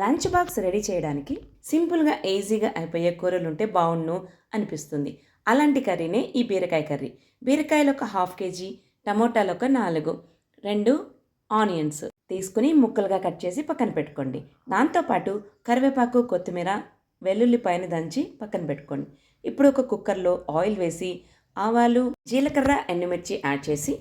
Lunch box ready చేయడానికి సింపుల్గా ఈజీగా అయిపోయే కూరలు ఉంటే బాగుండు అనిపిస్తుంది. అలాంటి కర్రీనే ఈ బీరకాయ కర్రీ. బీరకాయలు ఒక హాఫ్ కేజీ టమోటాలు ఒక నాలుగు రెండు ఆనియన్స్ తీసుకుని ముక్కలుగా కట్ చేసి పక్కన పెట్టుకోండి. దాంతోపాటు కరివేపాకు కొత్తిమీర వెల్లుల్లిపాయని దంచి పక్కన పెట్టుకోండి. ఇప్పుడు ఒక కుక్కర్లో ఆయిల్ వేసి ఆవాలు జీలకర్ర ఎండుమిర్చి యాడ్ చేసి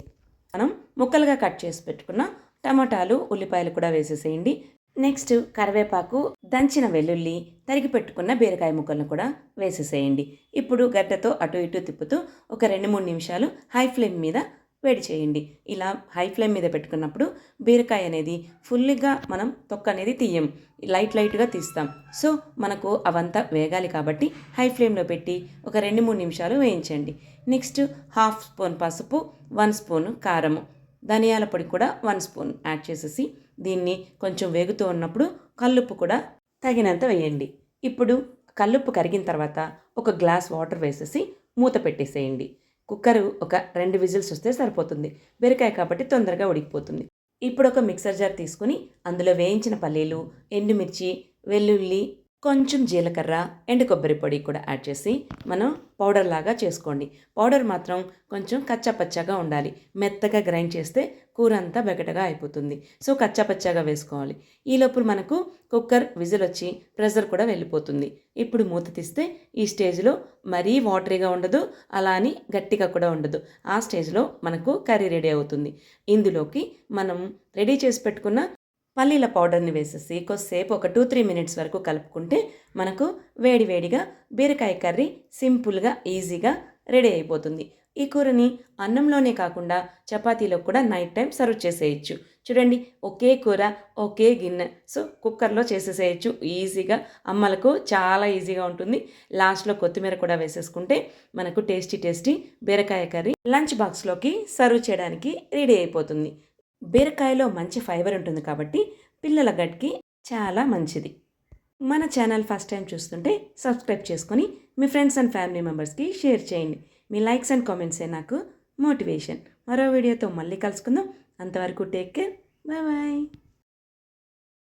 మనం ముక్కలుగా కట్ చేసి పెట్టుకున్న టమాటాలు ఉల్లిపాయలు కూడా వేసేసేయండి. నెక్స్ట్ కరివేపాకు దంచిన వెల్లుల్లి తరిగి పెట్టుకున్న బీరకాయ ముక్కలను కూడా వేసేసేయండి. ఇప్పుడు గడ్డతో అటు ఇటు తిప్పుతూ ఒక రెండు మూడు నిమిషాలు హై ఫ్లేమ్ మీద వేడి చేయండి. ఇలా హై ఫ్లేమ్ మీద పెట్టుకున్నప్పుడు బీరకాయ అనేది ఫుల్గా మనం తొక్క అనేది తీయం. లైట్ లైట్గా తీస్తాం. సో మనకు అవంతా వేగాలి కాబట్టి హై ఫ్లేమ్లో పెట్టి ఒక రెండు మూడు నిమిషాలు వేయించండి. నెక్స్ట్ హాఫ్ స్పూన్ పసుపు వన్ స్పూన్ కారము ధనియాల పొడి కూడా వన్ స్పూన్ యాడ్ చేసేసి దీన్ని కొంచెం వేగుతూ ఉన్నప్పుడు కల్లుప్పు కూడా తగినంత వేయండి. ఇప్పుడు కల్లుప్పు కరిగిన తర్వాత ఒక గ్లాస్ వాటర్ వేసేసి మూత పెట్టేసేయండి. కుక్కరు ఒక రెండు విజిల్స్ వస్తే సరిపోతుంది. బీరకాయ కాబట్టి తొందరగా ఉడికిపోతుంది. ఇప్పుడు ఒక మిక్సర్ జార్ తీసుకుని అందులో వేయించిన పల్లీలు ఎండుమిర్చి వెల్లుల్లి కొంచెం జీలకర్ర ఎండు కొబ్బరి పొడి కూడా యాడ్ చేసి మనం పౌడర్ లాగా చేసుకోండి. పౌడర్ మాత్రం కొంచెం కచ్చాపచ్చాగా ఉండాలి. మెత్తగా గ్రైండ్ చేస్తే కూర అంతా బెగటగా అయిపోతుంది. సో కచ్చాపచ్చాగా వేసుకోవాలి. ఈ లోపల మనకు కుక్కర్ విజిల్ వచ్చి ప్రెషర్ కూడా వెళ్ళిపోతుంది. ఇప్పుడు మూత తీస్తే ఈ స్టేజ్లో మరీ వాటరీగా ఉండదు అలా అని గట్టిగా కూడా ఉండదు. ఆ స్టేజ్లో మనకు కర్రీ రెడీ అవుతుంది. ఇందులోకి మనం రెడీ చేసి పెట్టుకున్న పల్లీల పౌడర్ని వేసేసి కొద్దిసేపు ఒక టూ త్రీ మినిట్స్ వరకు కలుపుకుంటే మనకు వేడి వేడిగా బీరకాయ కర్రీ సింపుల్గా ఈజీగా రెడీ అయిపోతుంది. ఈ కూరని అన్నంలోనే కాకుండా చపాతీలో కూడా నైట్ టైం సర్వ్ చేసేయచ్చు. చూడండి ఒకే కూర ఒకే గిన్నె. సో కుక్కర్లో చేసేసేయచ్చు. ఈజీగా అమ్మలకు చాలా ఈజీగా ఉంటుంది. లాస్ట్లో కొత్తిమీర కూడా వేసేసుకుంటే మనకు టేస్టీ టేస్టీ బీరకాయ కర్రీ లంచ్ బాక్స్లోకి సర్వ్ చేయడానికి రెడీ అయిపోతుంది. బీరకాయలో మంచి ఫైబర్ ఉంటుంది కాబట్టి పిల్లల గట్కి చాలా మంచిది. మన ఛానల్ ఫస్ట్ టైం చూస్తుంటే సబ్స్క్రైబ్ చేసుకొని మీ ఫ్రెండ్స్ అండ్ ఫ్యామిలీ మెంబర్స్కి షేర్ చేయండి. మీ లైక్స్ అండ్ కామెంట్సే నాకు మోటివేషన్. మరో వీడియోతో మళ్ళీ కలుసుకుందాం. అంతవరకు టేక్ కేర్. Bye bye.